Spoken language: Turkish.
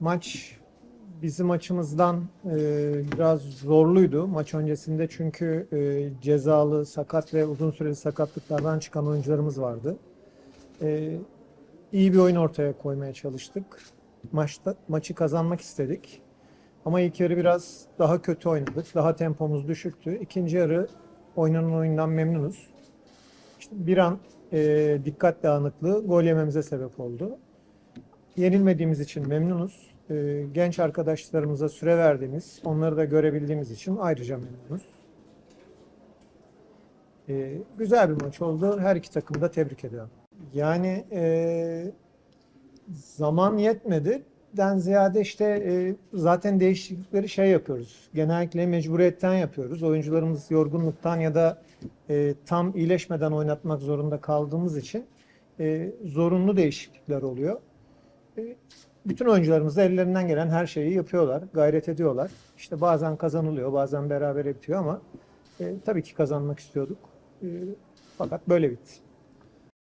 Maç bizim açımızdan e, biraz zorluydu maç öncesinde çünkü e, cezalı, sakat ve uzun süreli sakatlıklardan çıkan oyuncularımız vardı. E, iyi bir oyun ortaya koymaya çalıştık. Maçta maçı kazanmak istedik. Ama ilk yarı biraz daha kötü oynadık. Daha tempomuz düşüktü. İkinci yarı oynanan oyundan memnunuz. İşte bir an e, dikkat dağınıklığı gol yememize sebep oldu. Yenilmediğimiz için memnunuz. E, genç arkadaşlarımıza süre verdiğimiz, onları da görebildiğimiz için ayrıca memnunuz. E, güzel bir maç oldu. Her iki takımı da tebrik ediyorum. Yani e, zaman yetmedi. Den ziyade işte e, zaten değişiklikleri şey yapıyoruz. Genellikle mecburiyetten yapıyoruz. Oyuncularımız yorgunluktan ya da e, tam iyileşmeden oynatmak zorunda kaldığımız için zorunlu değişiklikler oluyor. E, bütün oyuncularımız da ellerinden gelen her şeyi yapıyorlar, gayret ediyorlar. İşte bazen kazanılıyor, bazen beraber bitiyor ama e, tabii ki kazanmak istiyorduk. E, fakat böyle bitti.